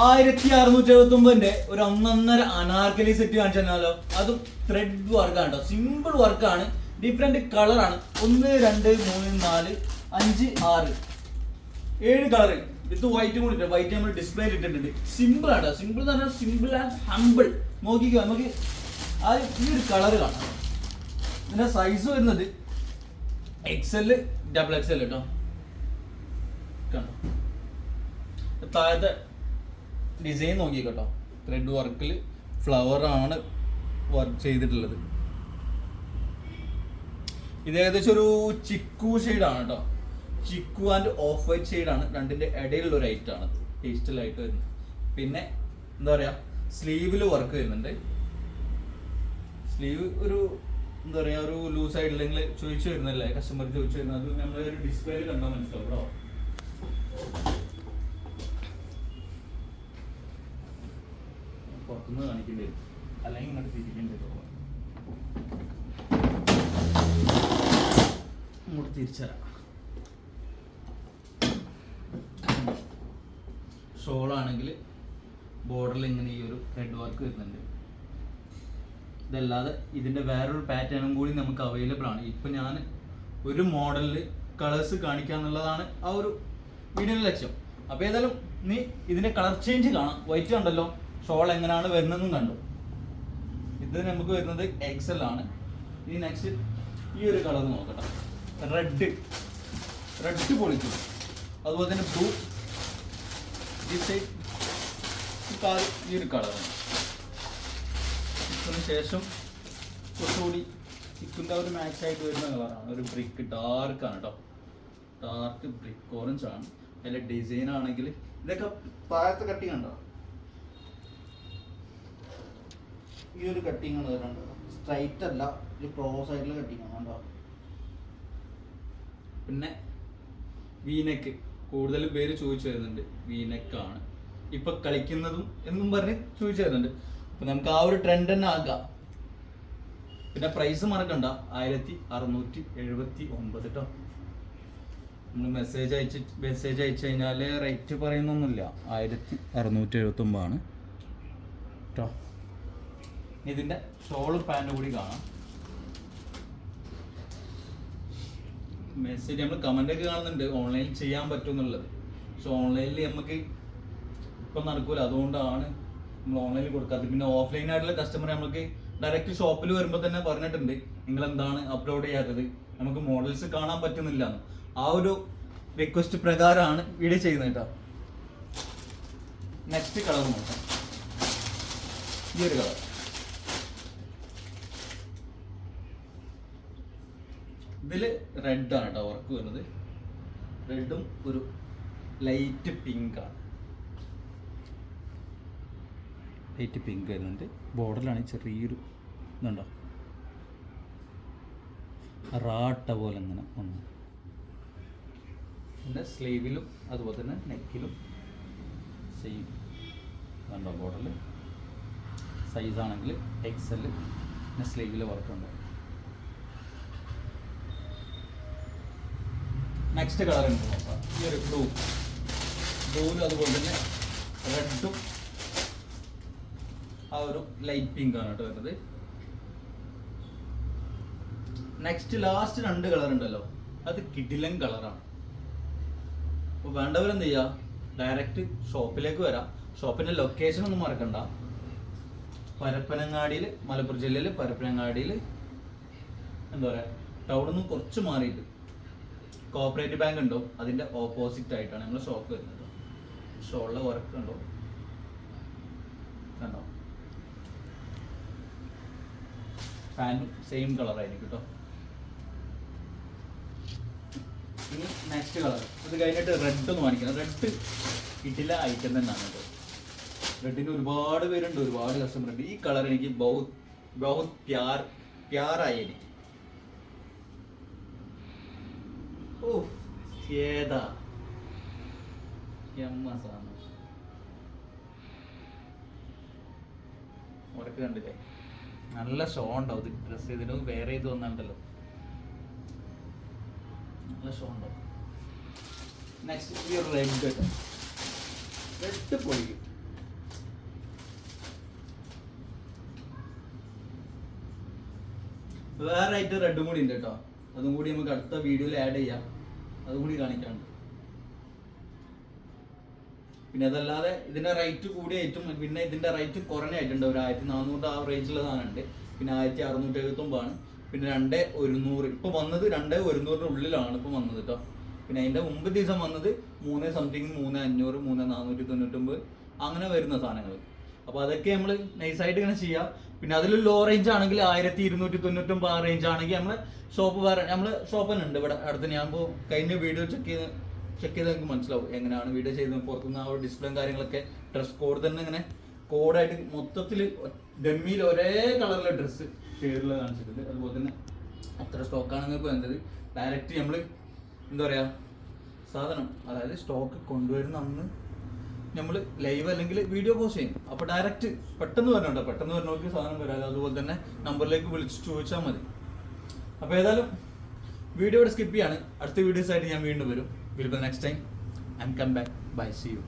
ആയിരത്തി അറുന്നൂറ്റി എഴുപത്തി ഒമ്പതിന്റെ ഒരു ഒന്നൊന്നര അനാർക്കലി സെറ്റ് കാണിച്ചു തന്നാലോ അതും ത്രെഡ് വർക്കാണ് കേട്ടോ സിമ്പിൾ വർക്കാണ് ഡിഫറെന്റ് കളറാണ് ഒന്ന് രണ്ട് മൂന്ന് നാല് അഞ്ച് ആറ്. ഏഴ് കളർ ഇത് വൈറ്റ് കൂടി വൈറ്റ് നമ്മൾ ഡിസ്പ്ലേ ഇട്ടിട്ടുണ്ട്. സിമ്പിൾ ആണ് സിമ്പിൾ എന്ന് പറഞ്ഞാൽ സിമ്പിൾ ആൻഡ് ഹമ്പിൾ നോക്കിക്കോ നമുക്ക് ആ ഈ ഒരു കളർ കാണാം. ഇതിന്റെ സൈസ് വരുന്നത് എക്സൽ ഡബിൾ എക്സൽ കേട്ടോ താഴത്തെ ഡിസൈൻ നോക്കിക്കോട്ടോ. ത്രെഡ് വർക്കിൽ ഫ്ലവർ ആണ് വർക്ക് ചെയ്തിട്ടുള്ളത്. ഇത് ഏകദേശം ഒരു ചിക്കു ഷെയ്ഡാണ് കേട്ടോ ചിക്കു ആൻഡ് ഓഫ് വൈറ്റ് ഷെയ്ഡാണ് രണ്ടിന്റെ ഇടയിലുള്ള ഒരു ഐറ്റം ആണ്. പേസ്റ്റലായിട്ട് വരുന്നത്. പിന്നെ എന്താ പറയാ? സ്ലീവിൽ വർക്ക് വരുന്നുണ്ട്. സ്ലീവ് ഒരു എന്താ പറയാ? ഒരു ലൂസ് ആയിട്ടില്ലെങ്കിൽ ചോദിച്ചു വരുന്നല്ലേ? കസ്റ്റമർ ചോദിച്ചു വരുന്നത്. അത് നമ്മളൊരു ഡിസ്പ്ലേയിൽ കണ്ടാൽ മനസ്സിലാവും കേട്ടോ പുറത്തുനിന്ന് കാണിക്കേണ്ടി വരും. അല്ലെങ്കിൽ ഇങ്ങോട്ട് തിരിക്കേണ്ടി വരും. ഇങ്ങോട്ട് തിരിച്ചറാം ഷോളാണെങ്കിൽ ബോർഡറിൽ ഇങ്ങനെ ഈ ഒരു ഹെഡ് വർക്ക് വരുന്നുണ്ട്. ഇതല്ലാതെ ഇതിന്റെ വേറൊരു പാറ്റേണും കൂടി നമുക്ക് അവൈലബിൾ ആണ്. ഇപ്പം ഞാൻ ഒരു മോഡലിൽ കളേഴ്സ് കാണിക്കുക എന്നുള്ളതാണ് ആ ഒരു വീഡിയോയുടെ ലക്ഷ്യം. അപ്പോൾ ഏതായാലും നീ ഇതിന്റെ കളർ ചേഞ്ച് കാണാം. വൈറ്റ് കണ്ടല്ലോ? ഷോൾ എങ്ങനെയാണ് വരുന്നതെന്നും കണ്ടു. ഇത് നമുക്ക് വരുന്നത് എക്സൽ ആണ്. ഇനി നെക്സ്റ്റ് ഈ ഒരു കളർ നോക്കട്ടെ. റെഡ് റെഡ് പൊളിച്ചു. അതുപോലെ തന്നെ ബ്ലൂ ഈ സൈഡ് ഈ ഒരു കളറാണ് ഇതിന് ശേഷം കുറച്ചുകൂടി ചിക്കിന്റെ ഒരു മാച്ച് ആയിട്ട് വരുന്ന കളറാണ് ഒരു ബ്രിക്ക് ഡാർക്ക് ആണ് കേട്ടോ ഡാർക്ക് ബ്രിക്ക് ഓറഞ്ച് ആണ്. അതിലെ ഡിസൈൻ ആണെങ്കിൽ ഇതൊക്കെ താഴത്തെ കട്ടിങ് ഉണ്ടോ? ഈ ഒരു കട്ടിങ് വരുന്നുണ്ട് സ്ട്രൈറ്റ് അല്ല ഒരു പ്രോ ആയിട്ടുള്ള കട്ടിങ് ആണ് കണ്ടോ? പിന്നെ വീനക്ക് കൂടുതൽ പേര് ചോദിച്ചു വരുന്നുണ്ട് വീനക്കാണ് ഇപ്പൊ കളിക്കുന്നതും എന്നും പറഞ്ഞ് ചോദിച്ചു വരുന്നുണ്ട് അപ്പൊ നമുക്ക് ആ ഒരു ട്രെൻഡ് തന്നെ ആക്കാം. പിന്നെ പ്രൈസ് മറക്കണ്ട. ആയിരത്തി അറുന്നൂറ്റി എഴുപത്തി ഒമ്പത് കേട്ടോ നമ്മൾ മെസ്സേജ് അയച്ച് മെസ്സേജ് അയച്ചു കഴിഞ്ഞാൽ റേറ്റ് പറയുന്നൊന്നുമില്ല. ആയിരത്തി അറുന്നൂറ്റി എഴുപത്തി ഒമ്പതാണ് കേട്ടോ ഇതിന്റെ ഷോളും പാന്റും കൂടി കാണാം. മെസ്സേജ് നമ്മൾ കമന്റ് ഒക്കെ കാണുന്നുണ്ട് ഓൺലൈനിൽ ചെയ്യാൻ പറ്റും എന്നുള്ളത്. പക്ഷെ ഓൺലൈനിൽ നമുക്ക് ഇപ്പം നടക്കൂല അതുകൊണ്ടാണ് നമ്മൾ ഓൺലൈനിൽ കൊടുക്കാത്തത്. പിന്നെ ഓഫ്ലൈൻ ആയിട്ടുള്ള കസ്റ്റമർ നമുക്ക് ഡയറക്റ്റ് ഷോപ്പിൽ വരുമ്പോൾ തന്നെ പറഞ്ഞിട്ടുണ്ട് നിങ്ങൾ എന്താണ് അപ്ലോഡ് ചെയ്യാത്തത്? നമുക്ക് മോഡൽസ് കാണാൻ പറ്റുന്നില്ല ആ ഒരു റിക്വസ്റ്റ് പ്രകാരമാണ് വീഡിയോ ചെയ്യുന്നത് കേട്ടോ. നെക്സ്റ്റ് കളർ നോക്കാം. ഈ ഒരു കളർ റെഡ് ആണ് കേട്ടോ വർക്ക് വരുന്നത്. റെഡും ഒരു ലൈറ്റ് പിങ്ക് ആണ്. ലൈറ്റ് പിങ്ക് വരുന്നുണ്ട്. ബോർഡറിലാണ് ചെറിയൊരു ഇതുണ്ടോ? റാട്ട പോലെ ഇങ്ങനെ വന്നു. പിന്നെ സ്ലീവിലും അതുപോലെ തന്നെ നെക്കിലും സെയിം കണ്ടോ ബോർഡറിൽ സൈസ് ആണെങ്കിൽ എക്സൽ പിന്നെ സ്ലീവിൽ വർക്കുണ്ട് നെക്സ്റ്റ് കളർ ഉണ്ട്. നോക്കാം ഈ ഒരു ബ്ലൂ ബ്ലൂവിലും അതുപോലെ തന്നെ റെഡും ആ ഒരു ലൈറ്റ് പിങ്ക് ആണ് കേട്ടോ വരുന്നത്. നെക്സ്റ്റ് ലാസ്റ്റ് രണ്ട് കളർ ഉണ്ടല്ലോ. അത് കിഡിലൻ കളറാണ് അപ്പോൾ വേണ്ടവരെന്ത് ചെയ്യുക ഡയറക്റ്റ് ഷോപ്പിലേക്ക് വരാം. ഷോപ്പിന്റെ ലൊക്കേഷൻ ഒന്നും മറക്കണ്ട. പരപ്പനങ്ങാടിയിൽ മലപ്പുറം ജില്ലയിൽ പരപ്പനങ്ങാടിയിൽ എന്താ പറയുക ടൗണിൽ നിന്ന് കുറച്ച് മാറിയിട്ട് കോപ്പറേറ്റീവ് ബാങ്ക് ഉണ്ടോ? അതിന്റെ ഓപ്പോസിറ്റ് ആയിട്ടാണ് നമ്മൾ ഷോപ്പ് വരുന്നത്. ഷോളിലെ വർക്ക് ഉണ്ടോ കണ്ടോ? ഫാൻ സെയിം കളർ ആയിരിക്കും കേട്ടോ ഇനി നെക്സ്റ്റ് കളർ അത് കഴിഞ്ഞിട്ട് റെഡ് ഒന്ന് കാണിക്കണം. റെഡ് കിട്ടില്ല ഐറ്റം തന്നെയാണ് കേട്ടോ റെഡിന് ഒരുപാട് പേരുണ്ട് ഒരുപാട് കസ്റ്റമർ ഉണ്ട്. ഈ കളർ എനിക്ക് ബഹു ബഹു പ്യാർ പ്യാറായി എനിക്ക്. ഏതാ എമ്മ സാധനം ഉറക്ക് കണ്ടില്ലേ? നല്ല ഷോ ഉണ്ടാവും ഇത് ഡ്രസ് ഇതിന് വേറെ ഇത് വന്നിട്ടുണ്ടല്ലോ നല്ല ഷോ ഉണ്ടാവും നെക്സ്റ്റ് ഒരു റെഡ് റെഡ് പൊളിക്കും. വേറെ ആയിട്ട് റെഡും കൂടി ഉണ്ട് കേട്ടോ. അതും കൂടി നമുക്ക് അടുത്ത വീഡിയോയിൽ ആഡ് ചെയ്യാം. അതും കാണിക്കാണ്ട് പിന്നെ അതല്ലാതെ ഇതിന്റെ റേറ്റ് കൂടിയായിട്ടും പിന്നെ ഇതിന്റെ റേറ്റ് കുറഞ്ഞായിട്ടുണ്ട്. ഒരു ആയിരത്തി നാനൂറ് ആ റേഞ്ചിൽ സാധനമുണ്ട്. പിന്നെ ആയിരത്തി അറുന്നൂറ്റി എഴുപത്തൊമ്പതാണ് പിന്നെ രണ്ട് ഒരുന്നൂറ്. ഇപ്പൊ വന്നത് രണ്ട് ഒരുന്നൂറിന്റെ ഉള്ളിലാണ് ഇപ്പൊ വന്നത് കേട്ടോ പിന്നെ അതിന്റെ മുമ്പ് ദിവസം വന്നത് മൂന്ന് സംതിങ് മൂന്ന് അഞ്ഞൂറ് മൂന്ന് നാനൂറ്റി തൊണ്ണൂറ്റൊമ്പത്. അങ്ങനെ വരുന്ന സാധനങ്ങൾ അപ്പൊ അതൊക്കെ നമ്മൾ നൈസായിട്ട് ഇങ്ങനെ ചെയ്യാം. പിന്നെ അതിൽ ലോ റേഞ്ച് ആണെങ്കിൽ ആയിരത്തി ഇരുന്നൂറ്റി തൊണ്ണൂറ്റൊമ്പത് ആ റേഞ്ച് ആണെങ്കിൽ നമ്മൾ ഷോപ്പ് വേറെ നമ്മൾ ഷോപ്പ് തന്നെ ഉണ്ട് ഇവിടെ അടുത്ത്. ഞാൻ ഇപ്പോൾ കഴിഞ്ഞ വീഡിയോ ചെക്ക് ചെയ്ത് ചെക്ക് ചെയ്ത് നിങ്ങൾക്ക് മനസ്സിലാവും എങ്ങനെയാണ് വീഡിയോ ചെയ്തത്. പുറത്തുനിന്ന് ആ ഡിസ്പ്ലേയും കാര്യങ്ങളൊക്കെ ഡ്രസ് കോഡ് തന്നെ ഇങ്ങനെ കോഡായിട്ട് മൊത്തത്തിൽ ഡമ്മിയിൽ ഒരേ കളറിലെ ഡ്രസ്സ് ഷെയ്ഡിലുള്ള കാണിച്ചിട്ടുണ്ട്. അതുപോലെ തന്നെ അത്ര സ്റ്റോക്കാണ് നിങ്ങൾക്ക് വേണ്ടത് ഡയറക്റ്റ് നമ്മൾ എന്താ പറയുക സാധനം. അതായത് സ്റ്റോക്ക് കൊണ്ടുവരുന്ന അന്ന് നമ്മൾ ലൈവ് അല്ലെങ്കിൽ വീഡിയോ പോസ്റ്റ് ചെയ്യും. അപ്പോൾ ഡയറക്റ്റ് പെട്ടെന്ന് വരണുണ്ടോ. പെട്ടെന്ന് വരണവർക്ക് സാധനം വരാതെ അതുപോലെ തന്നെ നമ്പറിലേക്ക് വിളിച്ച് ചോദിച്ചാൽ മതി. അപ്പോൾ ഏതായാലും വീഡിയോ ഇവിടെ സ്കിപ്പ് ചെയ്യാണ്. അടുത്ത വീഡിയോസ് ആയിട്ട് ഞാൻ വീണ്ടും വരും. Will bye next time and come back bye see you